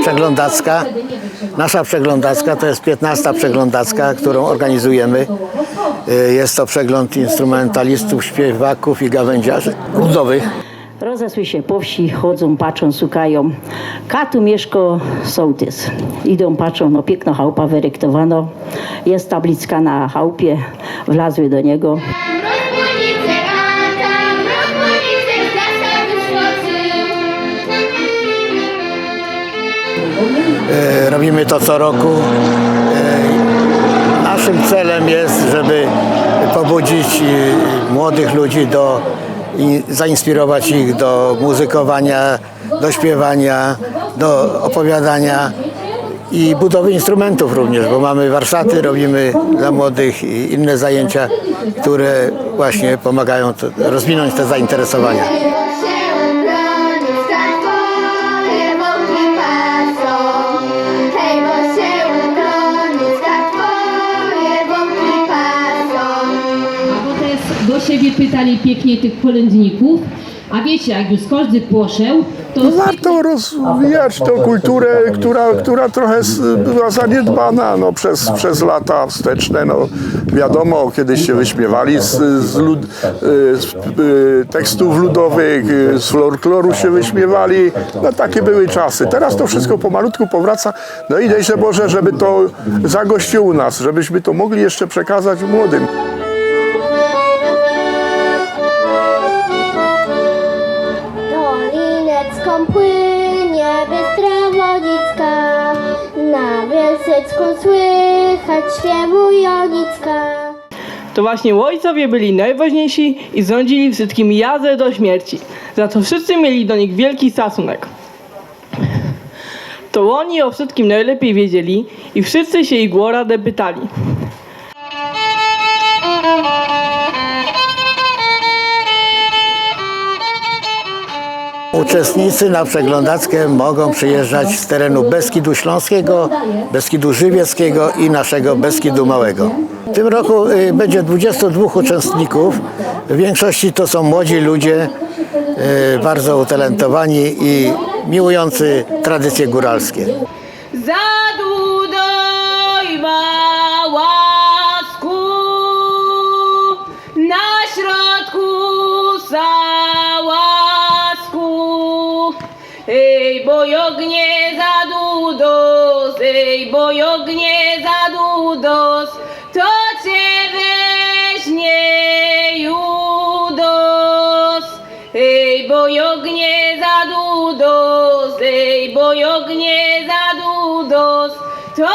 przeglądacka. Nasza przeglądacka to jest 15 przeglądacka, którą organizujemy. Y, Jest to przegląd instrumentalistów, śpiewaków i gawędziarzy ludowych. Rozesły się po wsi, chodzą, patrzą, szukają. Katu mieszka sołtys. Idą, patrzą, no piękna chałupa wyrektowano. Jest tabliczka na chałupie, wlazły do niego. Robimy to co roku. E, Naszym celem jest, żeby pobudzić e, młodych ludzi do i zainspirować ich do muzykowania, do śpiewania, do opowiadania i budowy instrumentów również, bo mamy warsztaty, robimy dla młodych i inne zajęcia, które właśnie pomagają rozwinąć te zainteresowania. Do siebie pytali pięknie tych kolędników, a wiecie, jak już każdy poszedł, to... No warto rozwijać tą kulturę, która, która trochę była zaniedbana no, przez, przez lata wsteczne. No, wiadomo, kiedyś się wyśmiewali z, z, lud, z y, tekstów ludowych, y, z folkloru się wyśmiewali. No, takie były czasy. Teraz to wszystko pomalutku powraca. No i dej się Boże, żeby to zagościło u nas, żebyśmy to mogli jeszcze przekazać młodym. Płynie bystra wodzicka, na wielsecku słychać śpiewu Jonicka. To właśnie ojcowie byli najważniejsi i rządzili wszystkim jazdę do śmierci. Za to wszyscy mieli do nich wielki szacunek. To oni o wszystkim najlepiej wiedzieli i wszyscy się ich o radę pytali. Uczestnicy na przeglądackę mogą przyjeżdżać z terenu Beskidu Śląskiego, Beskidu Żywieckiego i naszego Beskidu Małego. W tym roku y, będzie 22 uczestników. W większości to są młodzi ludzie, y, bardzo utalentowani i miłujący tradycje góralskie. Zadudos, ej, bojognie zadudos, to cię weźmie judos. Ej, bojognie zadudos, ej, bojognie zadudos, to